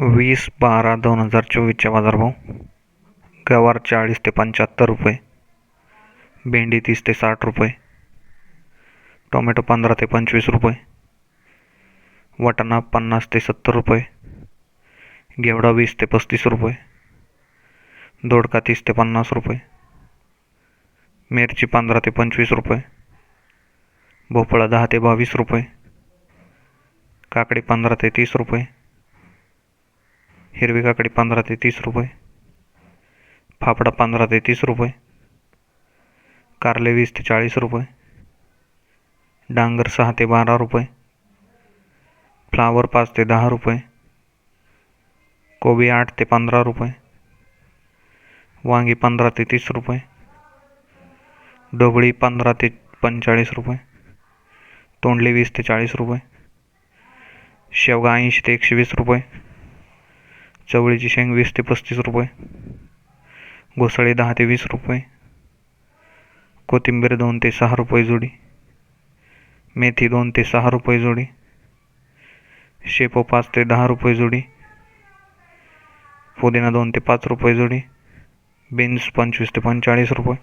वीस बारा दोन हजार चोवीसचा बाजारभाव. गवार चाळीस ते पंच्याहत्तर रुपये. भेंडी तीस ते साठ रुपये. टोमॅटो पंधरा ते पंचवीस रुपये. वाटाणा पन्नास ते सत्तर रुपये. घेवडा वीस ते पस्तीस रुपये. दोडका तीस ते पन्नास रुपये. मिरची पंधरा ते पंचवीस रुपये. भोपळा दहा ते बावीस रुपये. काकडी पंधरा ते तीस रुपये. हिरवी काकडी पंधरा ते तीस रुपये फाफडा पंधरा ते तीस रुपये कारले वीस ते चाळीस रुपये डांगर सहा ते बारा रुपये फ्लावर पाच ते दहा रुपये कोबी आठ ते पंधरा रुपये वांगी पंधरा ते तीस रुपये ढोबळी पंधरा ते पंचेचाळीस रुपये तोंडली वीस ते चाळीस रुपये शेवगा ऐंशी ते एकशे वीस रुपये चवळीची शेंग वीस ते पस्तीस रुपये. घोसाळी दहा ते वीस रुपये. कोथिंबीर दोन ते सहा रुपये जोडी. मेथी दोन ते सहा रुपये जोडी. शेपो पाच ते दहा रुपये जोडी. पुदिना दोन ते पाच रुपये जोडी. बीन्स पंचवीस ते पंचेचाळीस रुपये.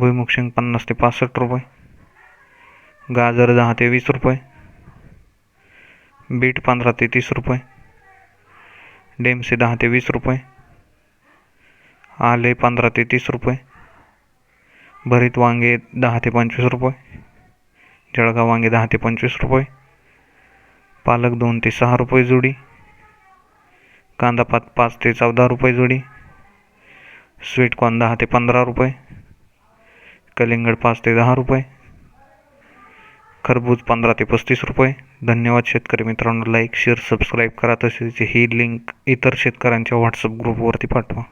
भुईमुग शेंग पन्नास ते पासष्ट रुपये. गाजर दहा ते वीस रुपये. बीट पंधरा ते तीस रुपये. डेमसे दहा ते वीस रुपये. आले पंधरा ते तीस रुपये. भरीत वांगे दहा ते पंचवीस रुपये. जळगाव वांगे दहा ते पंचवीस रुपये. पालक दोन ते सहा रुपये जोडी. कांदा पात पाच ते चौदा रुपये जोडी. स्वीटकॉर्न दहा ते पंधरा रुपये. कलिंगड पाच ते दहा रुपये. खरबूज पंधरा ते पस्तीस रुपये. धन्यवाद शेतकरी मित्रांनो. लाईक शेअर सबस्क्राईब करा. तसेच ही लिंक इतर शेतकऱ्यांच्या व्हॉट्सअप ग्रुपवरती पाठवा.